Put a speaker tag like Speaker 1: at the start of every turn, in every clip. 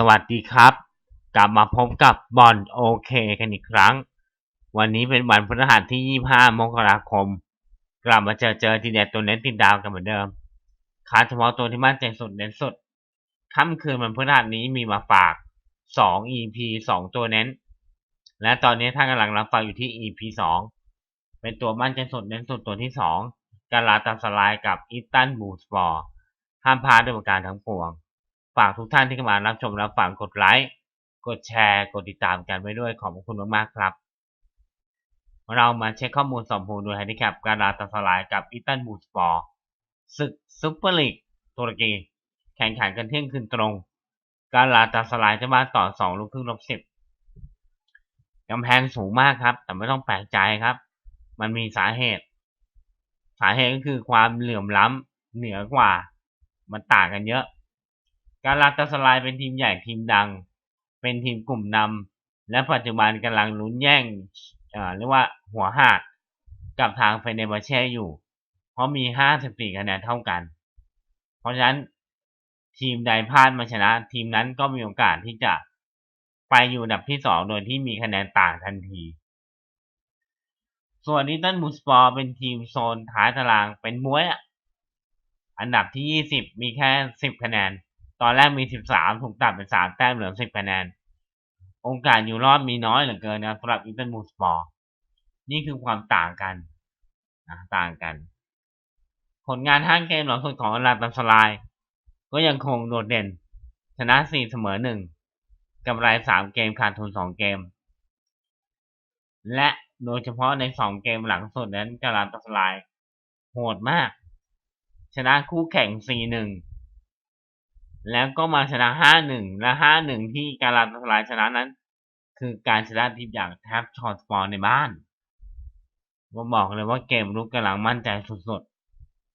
Speaker 1: สวัสดีครับ กลับมาพบกับบอลโอเคกันอีกครั้ง วันนี้เป็นวันพฤหัสที่ 25 มกราคม กลับมาเจอเจอทีเด็ดตัวเน้นติดดาวกันเหมือนเดิมคัดเฉพาะตัวที่มั่นใจสุดเน้นสุดค่ำคืนวันพฤหัสนี้มีมาฝาก 2 EP 2 ตัวเน้น และตอนนี้ท่านกำลังรับฟังอยู่ที่ EP 2 เป็นตัวมั่นใจสุดเน้นสุดตัวที่ 2การลาตาสลายกับอีตันบูสปอร์ห้ามพลาดด้วยประการทั้งปวง ฝากทุกท่านที่เข้ามารับชมรับฟังกดไลค์กดแชร์กดติดตามกันไว้ด้วยขอบคุณมากๆครับ เรามาเช็คข้อมูลสมบูรณ์โดยแฮนดิแคปการลาตาสลายกับอีตันบูสปอร์ศึกซุปเปอร์ลีกตุรกีแข่งขันกันเที่ยงคืนตรง การลาตาสลายจะมาต่อสองลูกครึ่งลบสิบกำแพงสูงมากครับ แต่ไม่ต้องแปลกใจครับ มันมีสาเหตุ สาเหตุก็คือความเหลื่อมล้ำเหนือกว่า มันต่างกันเยอะ การลาตาสลายเป็นทีมใหญ่ทีมดัง เป็นทีมกลุ่มนำและปัจจุบันกำลังลุ้นแย่งเรียกว่าหัวหาดกับทางเฟเนบาเช่อยู่ เพราะมี 54คะแนนเท่ากัน เพราะฉะนั้นทีมใดพลาดมาชนะ ทีมนั้นก็มีโอกาสที่จะไปอยู่อันดับที่สองโดยที่มีคะแนนต่างทันที ส่วนนิตันมูสปอร์เป็นทีมโซนท้ายตารางเป็นมวยอันดับที่ 20 มีแค่ 10 คะแนน ตอนแรกมี 13 ถูกตัดเป็น 3 แต้มเหลือ 10คะแนน โอกาสอยู่รอดมีน้อยเหลือเกินนะสำหรับอินเตอร์มูสปอร์นี่คือความต่างกันนะต่างกัน ผลงานห้างเกมหลังสุดของลาตันสลาย ก็ยังคงโดดเด่น ชนะ 4 เสมอ 1กำไร 3 เกมขาดทุน 2 เกม และโดยเฉพาะใน 2 เกมหลังสุดนั้นกาลาตันสลาย โหดมาก ชนะคู่แข่ง 4-1 แล้วก็มาชนะ5-1และ5-1ที่กาลาตสลายชนะนั้น คือการชนะทีมอย่างแทบชอตสปอร์ในบ้านผมบอกเลยว่าเกมรุกกำลังมั่นใจสุด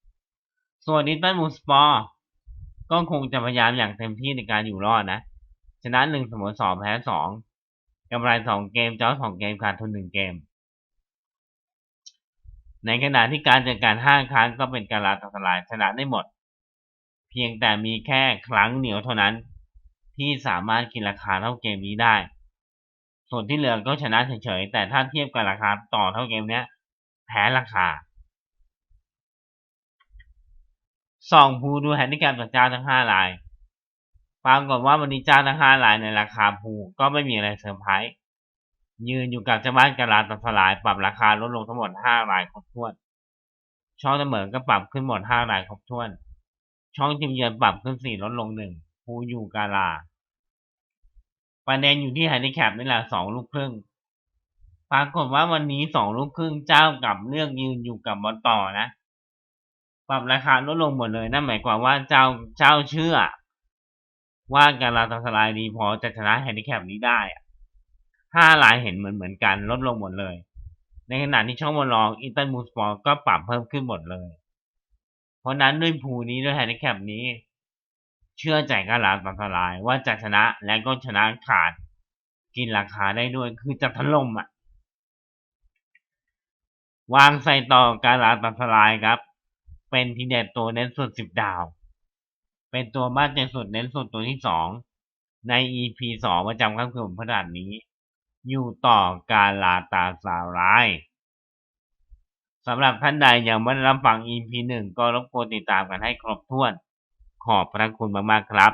Speaker 1: ๆ ส่วนนิตันมูสปอร์ก็คงจะพยายามอย่างเต็มที่ในการอยู่รอดนะ ชนะ1เสมอ2แพ้2กำไร2เกมเจ้า2เกมขาดทุน1เกม ในขณะที่การจัดการห้าครั้งก็เป็นการลาตสลายชนะได้หมด เพียงแต่มีแค่ครั้งเหนียวเท่านั้น ที่สามารถกินราคาเท่าเกมนี้ได้ ส่วนที่เหลือก็ชนะเฉยๆ แต่ถ้าเทียบกับราคาต่อเท่าเกมนี้แพ้ราคาสองภูดูแฮนดิแคปจากเจ้าทั้งห้ารายปรากฏว่าวันนี้เจ้าทั้งห้ารายในราคาภูก็ไม่มีอะไรเซอร์ไพรส์ยืนอยู่กับเจ้าบ้านกาลาตสลายปรับราคาลดลงทั้งหมด5รายครบถ้วน ช่องเสมอก็ปรับขึ้นหมด5รายครบถ้วน ช่องทีมเยือนปรับขึ้น4ลดลง1ภูยูกาลา ประเด็นอยู่ที่ไฮนดิแคปนี่แหละ2ลูกครึ่ง ปรากฏว่าวันนี้2ลูกครึ่งเจ้ากับเลือกยืนอยู่กับบอลต่อนะ ปรับราคาลดลงหมดเลยนั่นหมายความว่าเจ้าเจ้าเชื่อ ว่าการลาตสลายดีพอจะชนะแฮนดิแคปนี้ได้ห้ารายเห็นเหมือนเหมือนกันลดลงหมดเลย ในขณะที่ช่องบอลรองอินเตอร์มูสปอร์ก็ปรับเพิ่มขึ้นหมดเลย เพราะนั้นด้วยภูนี้ด้วยแฮนดิแคปนี้ เชื่อใจกาลาตัสลายว่าจะชนะและก็ชนะขาด กินราคาได้ด้วยคือจะถล่มอะ วางใส่ต่อการลาตัสลายครับ เป็นทีเด็ดตัวเน้นสุดสิบดาว เป็นตัวบ้านใจสุดเน้นสุดตัวที่สองใน EP สองประจำค่ำคืนพฤหัสนี้ อยู่ต่อการลาตาสาวร้าย สำหรับท่านใดยังไม่ได้รับฟัง EP หนึ่งก็รบกวนติดตามกันให้ครบถ้วน ขอบพระคุณมากๆครับ